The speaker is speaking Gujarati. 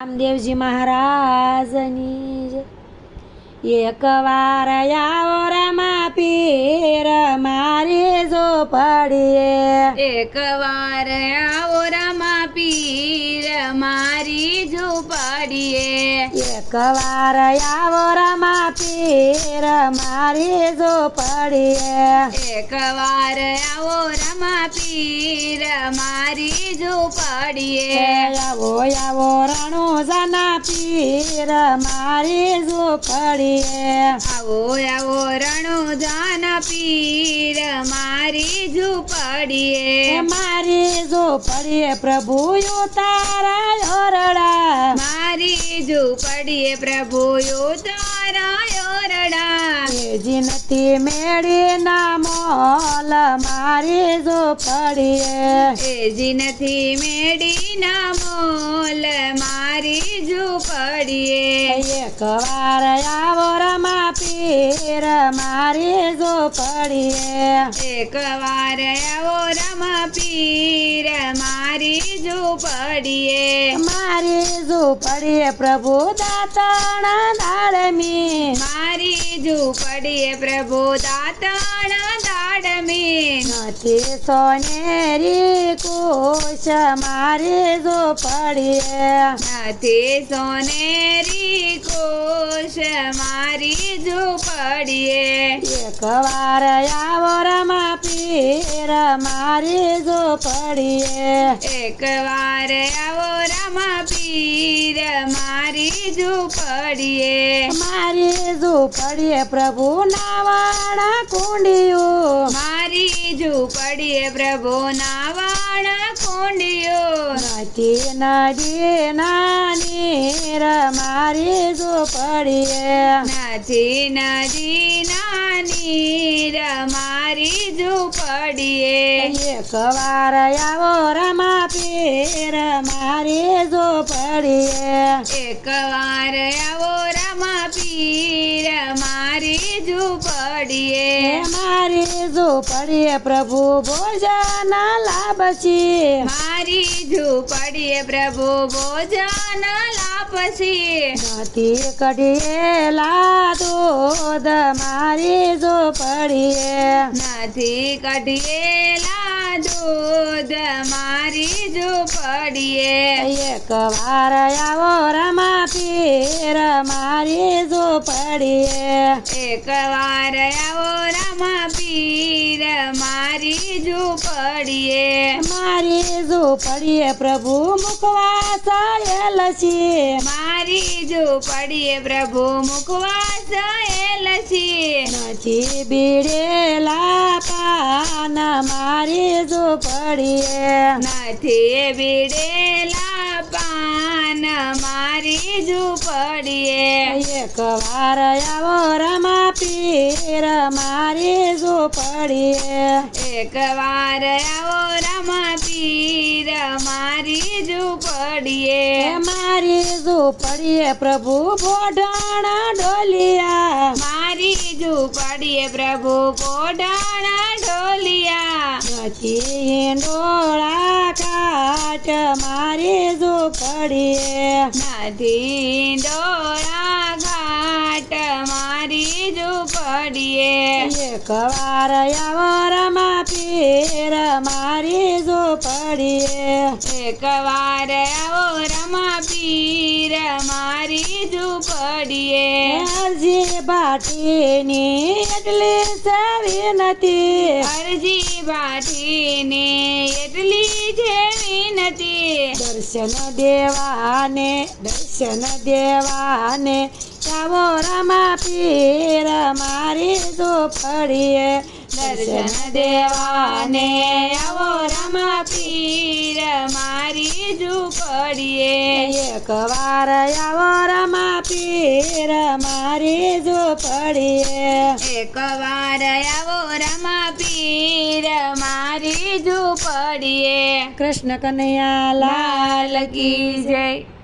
રામદેવજી મહારાજની. એક વાર આવો રમા પીર મારી જો પડીએ એક વાર આવો રમા પીર મારી જો એક વાર આવો રમા પીર મારી જો પડીએ. એકવાર આવો રમા પીર મારી ઝૂંપડીએ આવો આવો રણો જાના પીર મારી જો પડીએ. આવો આવો રણો જાન પીર મારી ઝૂંપડીએ મારી જો પડીએ પ્રભુ તારા ઓરડા મારી ઝૂંપડીએ પ્રભુ યો તારા યોરડા તેજી નથી મેળી ના મોલ મારી જો પડીએ. એજી નથી મેડી ના મોલ મારી ઝૂંપડીએ એક વાર આવો રમા પીર મારી જો પડીએ. એક વાર આવો રમા પીર ઝૂંપડીએ મારી જો પડીએ પ્રભુ દાતણા દાડમી. મારી ઝૂંપડીએ પ્રભુ દાતણા દાડમી. નથી સોનેરી કોશ મારી જો પડીએ નથી સોનેરી કોશ મારી ઝૂંપડીએ એક વાર આવો રમા પીર મારી જો પડીએ. એક વાર આવો રમા પીર મારી ઝૂંપડીએ મારી જો પડીએ પ્રભુ નાવાણા કુંડિયું. મારી ઝૂંપડીએ પ્રભુ નાવાણ કુંડિયો. નથી નદી નાની મારી જો પડીએ. નથી નદી નાની મારી એકવાર એક વાર આવો રમા પીર મારી જો પડીએ. એકવાર આવો રમા પીર ઝૂંપડીએ મારી જો પડીએ પ્રભુ ભોજન લાભસી મારી ઝૂંપડીએ પ્રભુ ભોજન લાભસી નથી કઢીએલા દૂધ મારી જો નથી નથી કઢિયેલા દૂધ મારી ઝૂંપડીએ. એક વાર આવો રમા પીર મારી જો પડીએ એક વાર આવો રમા પીર મારી ઝૂંપડીએ. મારી જો પડીએ પ્રભુ મુખવાસ એલસી મારી ઝૂંપડીએ પ્રભુ મુખવાસ એલસી નથી બીડેલા મારી ઝૂંપડીએ પડીએ. નથી બીડેલા પાન મારી ઝૂંપડીએ એક વાર આવો રમા પીર મારી ઝૂંપડીએ પડીએ. એક વાર આવો રમા પીર મારી ઝૂંપડીએ મારી ઝૂંપડીએ પડીએ પ્રભુ બોઢાણા ડોલિયા. મારી ઝૂંપડીએ પ્રભુ પોઢાણા નથી ડોળા કાટ મારી જો પડીએ નથી ડોળા મારી ઝૂંપડીએ એક વાર આવો રમા પીર મારી જો પડીએ. એક વાર આવો રમા પીર મારી ઝૂંપડીએ અરજી બાટીની એટલી સેવી નથી. અરજી બાટીની એટલી જેવી નથી. દર્શન દેવાને દર્શન દેવાને રમા પીર, મારી જો પડીએ દર્શન દેવાને આવો રમા પીર, મારી ઝૂંપડીએ એક વાર આવો રમા પીર, મારી જો પડીએ એક વાર આવો રમા પીર, મારી ઝૂંપડીએ કૃષ્ણ કનૈયા લાલ કી જય.